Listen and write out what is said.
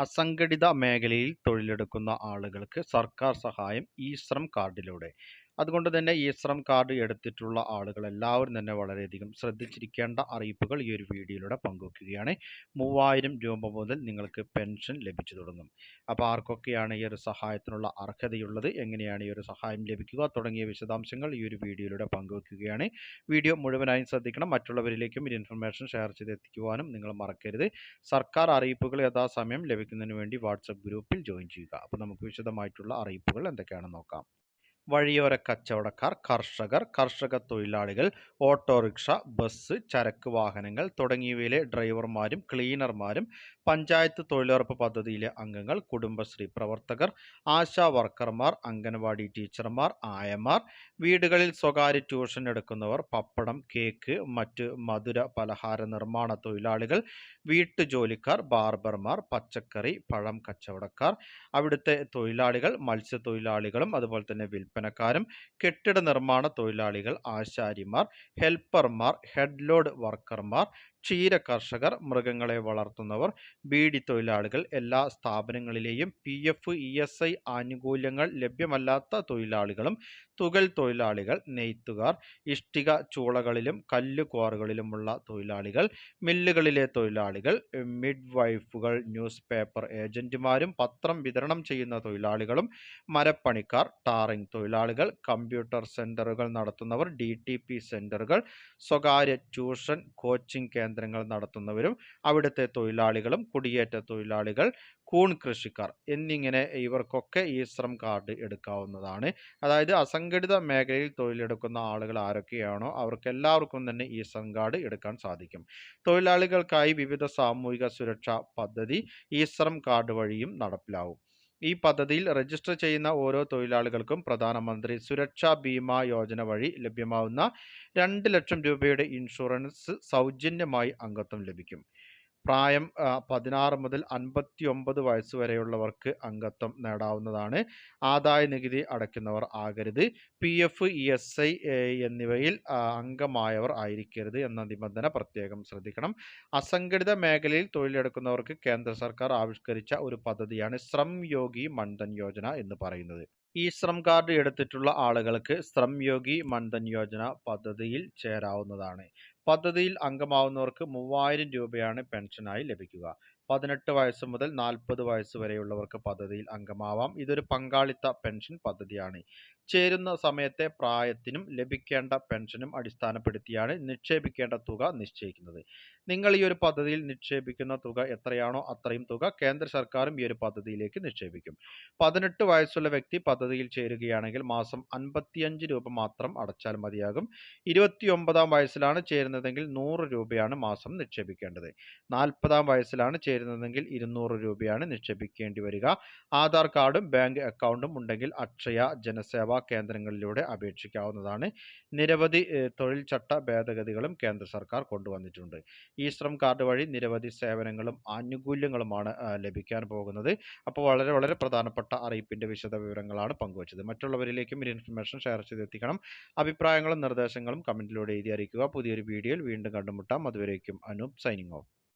അസംഘടിത മേഖലയിൽ തൊഴിലെടുക്കുന്ന ആളുകൾക്ക് സർക്കാർ സഹായം ഈ ശ്രം കാർഡിലൂടെ. അതുകൊണ്ട് തന്നെ ഈ ശ്രം കാർഡ് എടുത്തിട്ടുള്ള ആളുകൾ എല്ലാവരും തന്നെ വളരെയധികം ശ്രദ്ധിച്ചിരിക്കേണ്ട അറിയിപ്പുകൾ ഈ ഒരു വീഡിയോയിലൂടെ പങ്കുവയ്ക്കുകയാണ് മൂവായിരം രൂപ മുതൽ നിങ്ങൾക്ക് പെൻഷൻ ലഭിച്ചു തുടങ്ങും. അപ്പോൾ ആർക്കൊക്കെയാണ് ഈ ഒരു സഹായത്തിനുള്ള അർഹതയുള്ളത്? എങ്ങനെയാണ് ഈ ഒരു സഹായം ലഭിക്കുക? തുടങ്ങിയ വിശദാംശങ്ങൾ ഈ ഒരു വീഡിയോയിലൂടെ പങ്കുവയ്ക്കുകയാണ് വീഡിയോ മുഴുവനായും ശ്രദ്ധിക്കണം. മറ്റുള്ളവരിലേക്കും ഈ ഇൻഫർമേഷൻ ഷെയർ ചെയ്ത് എത്തിക്കുവാനും നിങ്ങൾ മറക്കരുത്. സർക്കാർ അറിയിപ്പുകൾ യഥാസമയം ലഭിക്കുന്നതിന് വേണ്ടി വാട്സപ്പ് ഗ്രൂപ്പിൽ ജോയിൻ ചെയ്യുക. അപ്പോൾ നമുക്ക് വിശദമായിട്ടുള്ള അറിയിപ്പുകൾ എന്തൊക്കെയാണെന്ന് നോക്കാം. വഴിയോര കച്ചവടക്കാർ കർഷകർ കർഷക തൊഴിലാളികൾ ഓട്ടോറിക്ഷ ബസ് ചരക്ക് വാഹനങ്ങൾ തുടങ്ങിയവയിലെ ഡ്രൈവർമാരും ക്ലീനർമാരും പഞ്ചായത്ത് തൊഴിലുറപ്പ് പദ്ധതിയിലെ അംഗങ്ങൾ കുടുംബശ്രീ പ്രവർത്തകർ ആശാ വർക്കർമാർ അംഗൻവാടി ടീച്ചർമാർ ആയമാർ വീടുകളിൽ സ്വകാര്യ ട്യൂഷൻ എടുക്കുന്നവർ പപ്പടം കേക്ക് മറ്റ് മധുര പലഹാര നിർമ്മാണ തൊഴിലാളികൾ വീട്ടുജോലിക്കാർ ബാർബർമാർ പച്ചക്കറി പഴം കച്ചവടക്കാർ അവിടുത്തെ തൊഴിലാളികൾ മത്സ്യത്തൊഴിലാളികളും അതുപോലെ തന്നെ വിൽപ്പനക്കാരും കെട്ടിട നിർമ്മാണ തൊഴിലാളികൾ ആശാരിമാർ ഹെൽപ്പർമാർ ഹെഡ്ലോഡ് വർക്കർമാർ ക്ഷീര കർഷകർ മൃഗങ്ങളെ വളർത്തുന്നവർ ബീഡി തൊഴിലാളികൾ എല്ലാ സ്ഥാപനങ്ങളിലെയും P F E S I ആനുകൂല്യങ്ങൾ ലഭ്യമല്ലാത്ത തൊഴിലാളികളും തുകൽ തൊഴിലാളികൾ നെയ്ത്തുകാർ ഇഷ്ടിക ചൂളകളിലും കല്ലുകോറുകളിലുമുള്ള തൊഴിലാളികൾ മില്ലുകളിലെ തൊഴിലാളികൾ മിഡ് വൈഫുകൾ ന്യൂസ് പേപ്പർ ഏജന്റുമാരും പത്രം വിതരണം ചെയ്യുന്ന തൊഴിലാളികളും മരപ്പണിക്കാർ ടാറിംഗ് തൊഴിലാളികൾ കമ്പ്യൂട്ടർ സെന്ററുകൾ നടത്തുന്നവർ ഡി സെന്ററുകൾ സ്വകാര്യ ട്യൂഷൻ കോച്ചിംഗ് കേന്ദ്രങ്ങൾ നടത്തുന്നവരും അവിടുത്തെ തൊഴിലാളികളും കുടിയേറ്റ തൊഴിലാളികൾ കൂൺ കൃഷിക്കാർ എന്നിങ്ങനെ ഇവർക്കൊക്കെ ഈ ശ്രം കാർഡ് എടുക്കാവുന്നതാണ്. അതായത് അസംഘടിത മേഖലയിൽ തൊഴിലെടുക്കുന്ന ആളുകൾ ആരൊക്കെയാണോ അവർക്കെല്ലാവർക്കും തന്നെ ഈ ശ്രം കാർഡ് എടുക്കാൻ സാധിക്കും. തൊഴിലാളികൾക്കായി വിവിധ സാമൂഹിക സുരക്ഷാ പദ്ധതി ഈ ശ്രം കാർഡ് വഴിയും നടപ്പിലാവും. ഈ പദ്ധതിയിൽ രജിസ്റ്റർ ചെയ്യുന്ന ഓരോ തൊഴിലാളികൾക്കും പ്രധാനമന്ത്രി സുരക്ഷാ ബീമാ യോജന വഴി ലഭ്യമാവുന്ന രണ്ട് ലക്ഷം രൂപയുടെ ഇൻഷുറൻസ് സൗജന്യമായി അംഗത്വം ലഭിക്കും. പ്രായം പതിനാറ് മുതൽ അൻപത്തി ഒമ്പത് വയസ്സ് വരെയുള്ളവർക്ക് അംഗത്വം നേടാവുന്നതാണ്. ആദായ നികുതി അടയ്ക്കുന്നവർ ആകരുത്. P F E S I എന്നിവയിൽ അംഗമായവർ ആയിരിക്കരുത് എന്ന നിബന്ധന പ്രത്യേകം ശ്രദ്ധിക്കണം. അസംഘടിത മേഖലയിൽ തൊഴിലെടുക്കുന്നവർക്ക് കേന്ദ്ര സർക്കാർ ആവിഷ്കരിച്ച ഒരു പദ്ധതിയാണ് ശ്രം യോഗി മൺധൻ യോജന എന്ന് പറയുന്നത്. ഈ ശ്രം കാർഡ് എടുത്തിട്ടുള്ള ആളുകൾക്ക് ശ്രം യോഗി മൺധൻ യോജന പദ്ധതിയിൽ ചേരാവുന്നതാണ്. പദ്ധതിയിൽ അംഗമാവുന്നവർക്ക് മൂവായിരം രൂപയാണ് പെൻഷനായി ലഭിക്കുക. പതിനെട്ട് വയസ്സ് മുതൽ നാൽപ്പത് വയസ്സ് വരെയുള്ളവർക്ക് പദ്ധതിയിൽ അംഗമാവാം. ഇതൊരു പങ്കാളിത്ത പെൻഷൻ പദ്ധതിയാണ്. ചേരുന്ന സമയത്തെ പ്രായത്തിനും ലഭിക്കേണ്ട പെൻഷനും അടിസ്ഥാനപ്പെടുത്തിയാണ് നിക്ഷേപിക്കേണ്ട തുക നിശ്ചയിക്കുന്നത്. നിങ്ങൾ ഈ ഒരു പദ്ധതിയിൽ നിക്ഷേപിക്കുന്ന തുക എത്രയാണോ അത്രയും തുക കേന്ദ്ര സർക്കാരും ഈ ഒരു പദ്ധതിയിലേക്ക് നിക്ഷേപിക്കും. പതിനെട്ട് വയസ്സുള്ള വ്യക്തി പദ്ധതിയിൽ ചേരുകയാണെങ്കിൽ മാസം അൻപത്തിയഞ്ച് രൂപ മാത്രം അടച്ചാൽ മതിയാകും. ഇരുപത്തിയൊമ്പതാം വയസ്സിലാണ് ചേരുന്നതെങ്കിൽ നൂറ് രൂപയാണ് മാസം നിക്ഷേപിക്കേണ്ടത്. നാൽപ്പതാം വയസ്സിലാണ് ചേരുന്നതെങ്കിൽ ഇരുന്നൂറ് രൂപയാണ് നിക്ഷേപിക്കേണ്ടി വരിക. ആധാർ കാർഡും ബാങ്ക് അക്കൗണ്ടും ഉണ്ടെങ്കിൽ അക്ഷയ ജനസേവാ കേന്ദ്രങ്ങളിലൂടെ അപേക്ഷിക്കാവുന്നതാണ്. നിരവധി തൊഴിൽ ചട്ട ഭേദഗതികളും കേന്ദ്ര സർക്കാർ കൊണ്ടുവന്നിട്ടുണ്ട്. ഈ ശ്രം കാർഡ് വഴി നിരവധി സേവനങ്ങളും ആനുകൂല്യങ്ങളുമാണ് ലഭിക്കാൻ പോകുന്നത്. അപ്പോൾ വളരെ വളരെ പ്രധാനപ്പെട്ട അറിയിപ്പിന്റെ വിശദ വിവരങ്ങളാണ് പങ്കുവച്ചത്. മറ്റുള്ളവരിലേക്കും ഈ ഇൻഫർമേഷൻ ഷെയർ ചെയ്തെത്തിക്കണം. അഭിപ്രായങ്ങളും നിർദ്ദേശങ്ങളും കമന്റിലൂടെ എഴുതി അറിയിക്കുക. പുതിയൊരു വീഡിയോയിൽ വീണ്ടും കണ്ടുമുട്ടാം. അതുവരേക്കും അനൂപ് സൈനിങ് ഓഫ്.